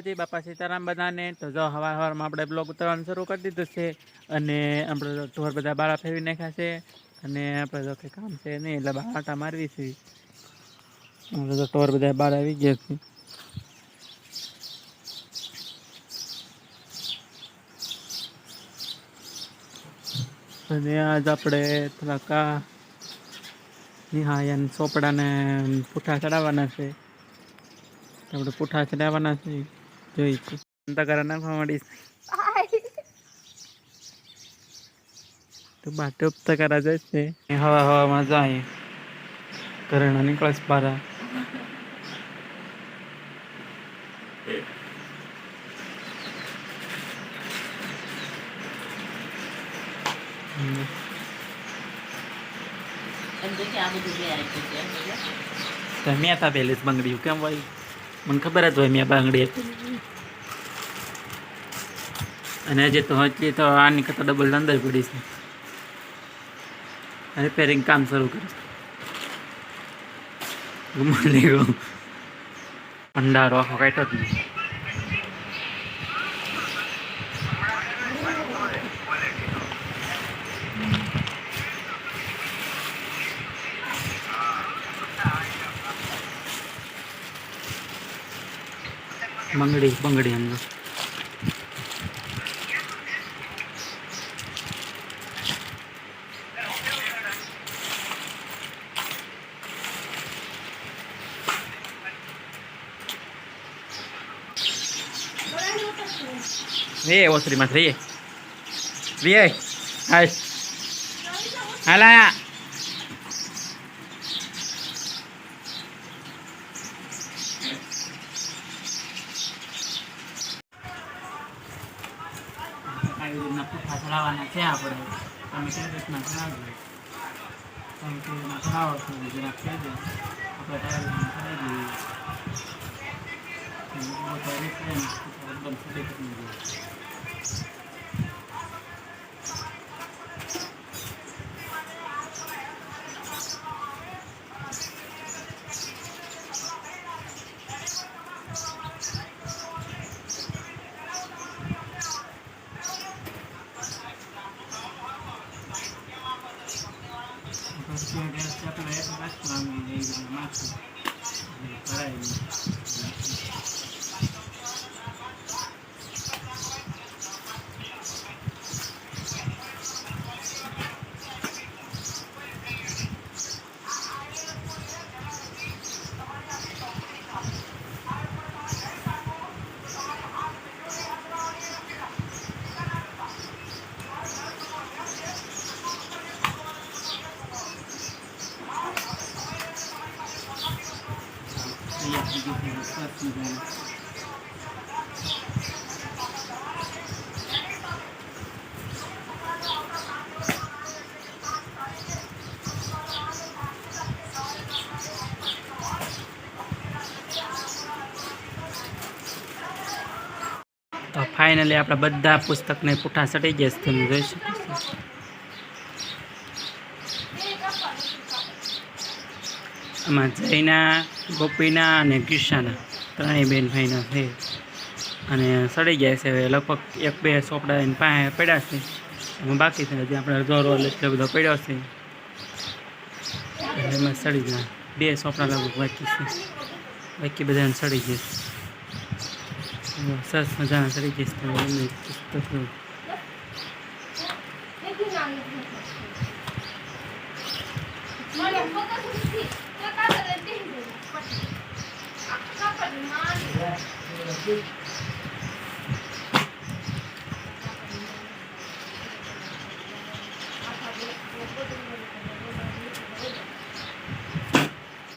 જી બાપા સીતારામ બધાને. તો જો હવાર હવારમાં આપણે બ્લોગ ઉતારવાનું શરૂ કરી દીધું છે અને આપણે ઢોર બધા બાળા ફેરવી નાખ્યા છે અને આપણે જો કંઈ કામ છે નહીં, એટલે બહાર મારવી છે. આપણે તો ઢોર બધા બહાર આવી ગયા છે. અને આજ આપણે થોડાક નિહાયન ચોપડાને પૂઠા ચડાવવાના છે. આપણે પૂઠા ચડાવવાના છે. જોઈ તગારા નાખવા માંડીશ તો કરા તગારા જશે હવા હવામાં જાય ઘરેણા નીકળે છે બારા તમે હતા પહેલે બંગડી કેમ હોય મને ખબર જ હોય મેં બાંગડી. અને હજી તો હજી તો આની કરતાં ડબલ અંદર પડી છે. રિપેરિંગ કામ શરૂ કરીશ ગુમાડી ગયો ભંડારો આખો કાઢ્યો જ નહીં બંગડી બંગડી અંદર. વે ઓસરીમાં વે હાલ રીતના પુઠ્ઠા ચડાવવાના છે આપણે તમે રીતના ચડાવજો તમે રીતના ચડાવો છો જરાક કહેજો આપણે રીતના ચડાવી દઈએ. છે ને, એકદમ સીધી પછી ગેસ આપણે એક રાખવાનું એ રીતે નાખશું એટલે કઢાઈ તૈયાર મજાનું તો ફાઇનલી આપણા બધા પુસ્તકને પુઠા સટી ગયા છે. તમે જોઈ શકો છો. આમાં જયના, ગોપીના અને કિસ્સાના ત્રણેય બેન ભાઈના છે. અને સડી ગયા છે હવે લગભગ એક બે ચોપડા એની પાસે પડ્યા છે. એમાં બાકી છે હજી આપણે અડધો રોલ એટલો બધો પડ્યો છે. એમાં સડી જાય. બે ચોપડા લગભગ બાકી છે. બાકી બધાને સડી ગયા સરસ મજાના સડી જશે તો Thank you.